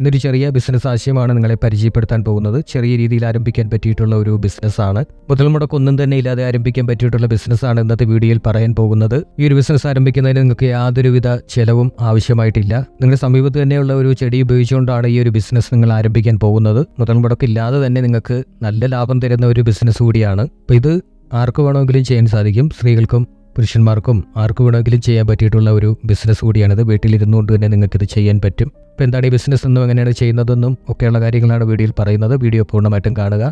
ഇന്നൊരു ചെറിയ ബിസിനസ് ആശയമാണ് നിങ്ങളെ പരിചയപ്പെടുത്താൻ പോകുന്നത്. ചെറിയ രീതിയിൽ ആരംഭിക്കാൻ പറ്റിയിട്ടുള്ള ഒരു ബിസിനസ്സാണ് മുതൽ മുടക്കൊന്നും തന്നെ ഇല്ലാതെ ആരംഭിക്കാൻ പറ്റിയിട്ടുള്ള ബിസിനസ്സാണ് ഇന്നത്തെ വീഡിയോയിൽ പറയാൻ പോകുന്നത്. ഈ ഒരു ബിസിനസ് ആരംഭിക്കുന്നതിന് നിങ്ങൾക്ക് യാതൊരുവിധ ചെലവും ആവശ്യമായിട്ടില്ല. നിങ്ങളുടെ സമീപത്ത് തന്നെയുള്ള ഒരു ചെടി ഉപയോഗിച്ചുകൊണ്ടാണ് ഈ ഒരു ബിസിനസ് നിങ്ങൾ ആരംഭിക്കാൻ പോകുന്നത്. മുതൽ മുടക്കില്ലാതെ തന്നെ നിങ്ങൾക്ക് നല്ല ലാഭം തരുന്ന ഒരു ബിസിനസ് കൂടിയാണ്. അപ്പോൾ ഇത് ആർക്ക് വേണമെങ്കിലും ചെയ്യാൻ സാധിക്കും? സ്ത്രീകൾക്കും പുരുഷന്മാർക്കും ആർക്കു വേണമെങ്കിലും ചെയ്യാൻ പറ്റിയിട്ടുള്ള ഒരു ബിസിനസ് കൂടിയാണിത്. വീട്ടിലിരുന്നുകൊണ്ട് തന്നെ നിങ്ങൾക്കിത് ചെയ്യാൻ പറ്റും. അപ്പോൾ എന്താണ് ഈ ബിസിനസ് എന്നും എങ്ങനെയാണ് ചെയ്യുന്നതെന്നും ഒക്കെയുള്ള കാര്യങ്ങളാണ് വീഡിയോയിൽ പറയുന്നത്. വീഡിയോ പൂർണമായിട്ടും കാണുക.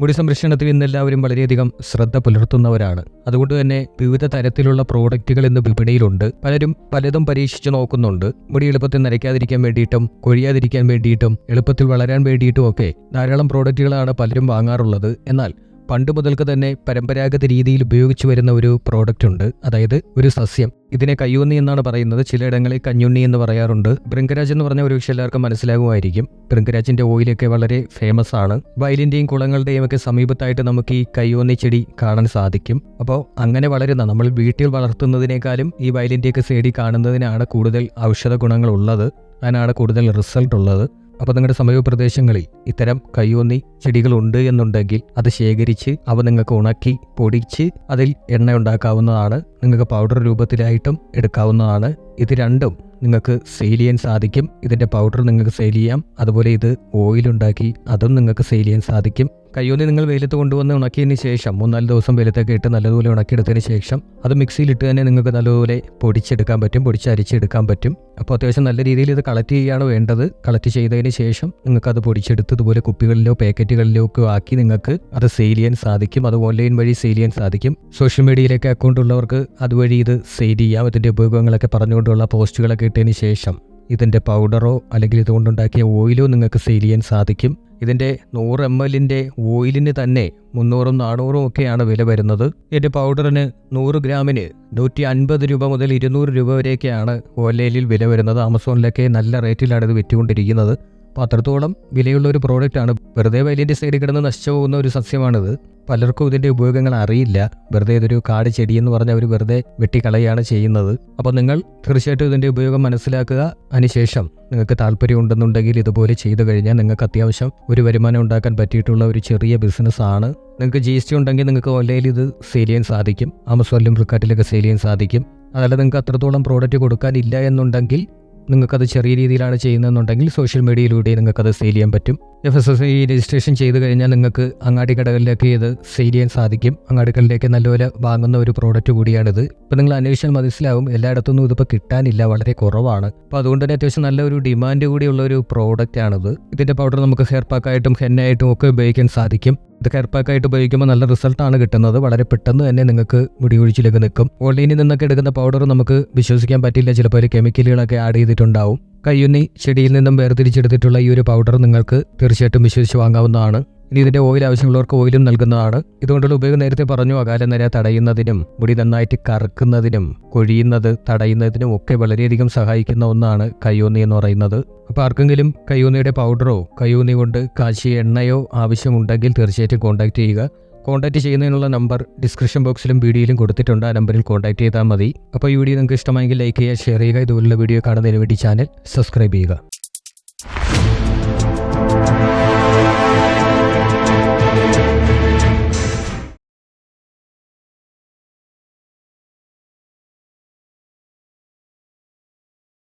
മുടി സംരക്ഷണത്തിൽ ഇന്ന് എല്ലാവരും വളരെയധികം ശ്രദ്ധ പുലർത്തുന്നവരാണ്. അതുകൊണ്ട് തന്നെ വിവിധ തരത്തിലുള്ള പ്രോഡക്റ്റുകൾ ഇന്ന് വിപണിയിലുണ്ട്. പലരും പലതും പരീക്ഷിച്ചു നോക്കുന്നുണ്ട്. മുടി എളുപ്പത്തിൽ നരയ്ക്കാതിരിക്കാൻ വേണ്ടിയിട്ടും കൊഴിയാതിരിക്കാൻ വേണ്ടിയിട്ടും എളുപ്പത്തിൽ വളരാൻ വേണ്ടിയിട്ടും ഒക്കെ ധാരാളം പ്രോഡക്റ്റുകളാണ് പലരും വാങ്ങാറുള്ളത്. എന്നാൽ പണ്ട് മുതൽക്ക് തന്നെ പരമ്പരാഗത രീതിയിൽ ഉപയോഗിച്ചു വരുന്ന ഒരു പ്രോഡക്റ്റ് ഉണ്ട്. അതായത് ഒരു സസ്യം. ഇതിനെ കയ്യൂന്നി എന്നാണ് പറയുന്നത്. ചിലയിടങ്ങളിൽ കഞ്ഞുണ്ണി എന്ന് പറയാറുണ്ട്. ബൃങ്കരാജ് എന്ന് പറഞ്ഞ ഒരു വിഷയം എല്ലാവർക്കും മനസ്സിലാകുമായിരിക്കും. ബൃങ്കരാജിന്റെ ഓയിലൊക്കെ വളരെ ഫേമസ് ആണ്. വയലിന്റെയും കുളങ്ങളുടെയും ഒക്കെ സമീപത്തായിട്ട് നമുക്ക് ഈ കയ്യൂന്നി ചെടി കാണാൻ സാധിക്കും. അപ്പോൾ അങ്ങനെ വളരുന്ന നമ്മൾ വീട്ടിൽ വളർത്തുന്നതിനേക്കാളും ഈ വയലിന്റെയൊക്കെ സൈഡിൽ കാണുന്നതിനാണ് കൂടുതൽ ഔഷധ ഗുണങ്ങൾ ഉള്ളത് അതിനാണ് കൂടുതൽ റിസൾട്ട് ഉള്ളത്. അപ്പോൾ നിങ്ങളുടെ സമീപപ്രദേശങ്ങളിൽ ഇത്തരം കയ്യോന്നി ചെടികളുണ്ട് എന്നുണ്ടെങ്കിൽ അത് ശേഖരിച്ച് അവ നിങ്ങൾക്ക് ഉണക്കി പൊടിച്ച് അതിൽ എണ്ണ ഉണ്ടാക്കാവുന്നതാണ്. നിങ്ങൾക്ക് പൗഡർ രൂപത്തിലായിട്ടും എടുക്കാവുന്നതാണ്. ഇത് രണ്ടും നിങ്ങൾക്ക് സെയിൽ ചെയ്യാൻ സാധിക്കും. ഇതിന്റെ പൗഡർ നിങ്ങൾക്ക് സെയിൽ ചെയ്യാം. അതുപോലെ ഇത് ഓയിൽ ഉണ്ടാക്കി അതും നിങ്ങൾക്ക് സെയിൽ ചെയ്യാൻ സാധിക്കും. കയ്യോന്നി നിങ്ങൾ വെയിലത്ത് കൊണ്ടുവന്ന് ഉണക്കിയതിന് ശേഷം മൂന്നാൽ ദിവസം വെയിലത്തൊക്കെ ഇട്ട് നല്ലതുപോലെ ഉണക്കിയെടുത്തതിന് ശേഷം അത് മിക്സിയിലിട്ട് തന്നെ നിങ്ങൾക്ക് നല്ലതുപോലെ പൊടിച്ചെടുക്കാൻ പറ്റും പൊടിച്ചരിച്ചെടുക്കാൻ പറ്റും. അപ്പോൾ അത്യാവശ്യം നല്ല രീതിയിൽ ഇത് കളക്ട് ചെയ്യുകയാണ് വേണ്ടത്. കളക്ട് ചെയ്തതിന് ശേഷം നിങ്ങൾക്ക് അത് പൊടിച്ചെടുത്ത് ഇതുപോലെ കുപ്പികളിലോ പാക്കറ്റുകളിലോ ഒക്കെ ആക്കി നിങ്ങൾക്ക് അത് സെയിൽ ചെയ്യാൻ സാധിക്കും. അത് ഓൺലൈൻ വഴി സെയിൽ ചെയ്യാൻ സാധിക്കും. സോഷ്യൽ മീഡിയയിലൊക്കെ അക്കൗണ്ട് ഉള്ളവർക്ക് അതുവഴി ഇത് സെയിൽ ചെയ്യാം. ഇതിന്റെ ഉപയോഗങ്ങളൊക്കെ പറഞ്ഞുകൊണ്ടുള്ള പോസ്റ്റുകളൊക്കെ ഇട്ടതിന് ശേഷം ഇതിന്റെ പൗഡറോ അല്ലെങ്കിൽ ഇതുകൊണ്ടുണ്ടാക്കിയ ഓയിലോ നിങ്ങൾക്ക് സെയിൽ ചെയ്യാൻ സാധിക്കും. ഇതിന്റെ നൂറ് എം എല്ലിന്റെ ഓയിലിന് തന്നെ മുന്നൂറും നാനൂറും ഒക്കെയാണ് വില വരുന്നത്. ഇതിന്റെ പൗഡറിന് നൂറ് ഗ്രാമിന് നൂറ്റി അൻപത് രൂപ മുതൽ ഇരുന്നൂറ് രൂപ വരെയൊക്കെയാണ് ഓലയിലിൽ വില വരുന്നത്. ആമസോണിലൊക്കെ നല്ല റേറ്റിലാണ് ഇത് വിറ്റുകൊണ്ടിരിക്കുന്നത്. അപ്പോൾ അത്രത്തോളം വിലയുള്ള ഒരു പ്രോഡക്റ്റാണ് വെറുതെ വയലിന്റെ സൈഡിൽ കിടന്ന് നശിച്ചു പോകുന്ന ഒരു സസ്യമാണിത്. പലർക്കും ഇതിന്റെ ഉപയോഗങ്ങൾ അറിയില്ല. വെറുതെ ഇതൊരു കാട് ചെടി എന്ന് പറഞ്ഞ് അവർ വെറുതെ വെട്ടിക്കളയാണ് ചെയ്യുന്നത്. അപ്പോൾ നിങ്ങൾ തീർച്ചയായിട്ടും ഇതിന്റെ ഉപയോഗം മനസ്സിലാക്കുക. അതിനുശേഷം നിങ്ങൾക്ക് താല്പര്യം ഉണ്ടെന്നുണ്ടെങ്കിൽ ഇതുപോലെ ചെയ്തു കഴിഞ്ഞാൽ നിങ്ങൾക്ക് അത്യാവശ്യം ഒരു വരുമാനം ഉണ്ടാക്കാൻ പറ്റിയിട്ടുള്ള ഒരു ചെറിയ ബിസിനസ്സാണ് നിങ്ങൾക്ക് ജി എസ് ടി ഉണ്ടെങ്കിൽ നിങ്ങൾക്ക് ഓൺലൈനിൽ ഇത് സെയിൽ ചെയ്യാൻ സാധിക്കും. ആമസോണിലും ഫ്ലിപ്കാർട്ടിലൊക്കെ സെയിൽ ചെയ്യാൻ സാധിക്കും. അതല്ല നിങ്ങൾക്ക് അത്രത്തോളം പ്രോഡക്റ്റ് കൊടുക്കാനില്ല എന്നുണ്ടെങ്കിൽ നിങ്ങൾക്കത് ചെറിയ രീതിയിലാണ് ചെയ്യുന്നതെന്നുണ്ടെങ്കിൽ സോഷ്യൽ മീഡിയയിലൂടെ നിങ്ങൾക്കത് സെയിൽ ചെയ്യാൻ പറ്റും. F S S I registration ചെയ്ത് കഴിഞ്ഞാൽ നിങ്ങൾക്ക് അങ്ങാടി കടകളിലേക്ക് ഇത് സെയിൽ ചെയ്യാൻ സാധിക്കും. അങ്ങാടികളിലേക്ക് നല്ലപോലെ വാങ്ങുന്ന ഒരു പ്രോഡക്റ്റ് കൂടിയാണിത്. ഇപ്പം നിങ്ങൾ അന്വേഷിച്ചാൽ മനസ്സിലാവും എല്ലായിടത്തൊന്നും ഇതിപ്പോൾ കിട്ടാനില്ല വളരെ കുറവാണ്. അപ്പോൾ അതുകൊണ്ട് തന്നെ അത്യാവശ്യം നല്ലൊരു ഡിമാൻഡ് കൂടിയുള്ള ഒരു പ്രോഡക്റ്റ് ആണിത്. ഇതിന്റെ പൗഡർ നമുക്ക് ഹെയർ പാക്കായിട്ടും ഹെന്നായിട്ടും ഒക്കെ ഉപയോഗിക്കാൻ സാധിക്കും. ഇത് കരുപ്പാക്കായിട്ട് പാക്കായിട്ട് ഉപയോഗിക്കുമ്പോൾ നല്ല റിസൾട്ടാണ് കിട്ടുന്നത്. വളരെ പെട്ടെന്ന് തന്നെ നിങ്ങൾക്ക് മുടി നിൽക്കും. ഓൺലൈനിൽ നിന്നൊക്കെ എടുക്കുന്ന പൗഡർ നമുക്ക് വിശ്വസിക്കാൻ പറ്റില്ല. ചിലപ്പോൾ ഒരു കെമിക്കലുകളൊക്കെ ആഡ് ചെയ്തിട്ടുണ്ടാവും. കയ്യുന്നി ചെടിയിൽ നിന്നും വേർതിരിച്ചെടുത്തിട്ടുള്ള ഈ ഒരു പൗഡർ നിങ്ങൾക്ക് തീർച്ചയായിട്ടും വിശ്വസിച്ച് വാങ്ങാവുന്നതാണ്. ഇനി ഇതിന്റെ ഓയിൽ ആവശ്യമുള്ളവർക്ക് ഓയിലും നൽകുന്നതാണ്. ഇതുകൊണ്ടുള്ള ഉപയോഗം നേരത്തെ പറഞ്ഞു അകാല നിര തടയുന്നതിനും മുടി നന്നായിട്ട് കറക്കുന്നതിനും കൊഴിയുന്നത് തടയുന്നതിനും ഒക്കെ വളരെയധികം സഹായിക്കുന്ന ഒന്നാണ് കയ്യോന്നി എന്ന് പറയുന്നത്. അപ്പോൾ ആർക്കെങ്കിലും കയ്യോന്നിയുടെ പൗഡറോ കയ്യോന്നി കൊണ്ട് കാശി എണ്ണയോ ആവശ്യമുണ്ടെങ്കിൽ തീർച്ചയായിട്ടും കോൺടാക്ട് ചെയ്യുക. കോൺടാക്ട് ചെയ്യുന്നതിനുള്ള നമ്പർ ഡിസ്ക്രിപ്ഷൻ ബോക്സിലും വീഡിയോയിലും കൊടുത്തിട്ടുണ്ട്. ആ നമ്പറിൽ കോൺടാക്ട് ചെയ്താൽ മതി. അപ്പോൾ ഈ വീഡിയോ നിങ്ങൾക്ക് ഇഷ്ടമായെങ്കിൽ ലൈക്ക് ചെയ്യുക ഷെയർ ചെയ്യുക. ഇതുപോലുള്ള വീഡിയോ കാണുന്നതിന് വേണ്ടി ചാനൽ സബ്സ്ക്രൈബ് ചെയ്യുക.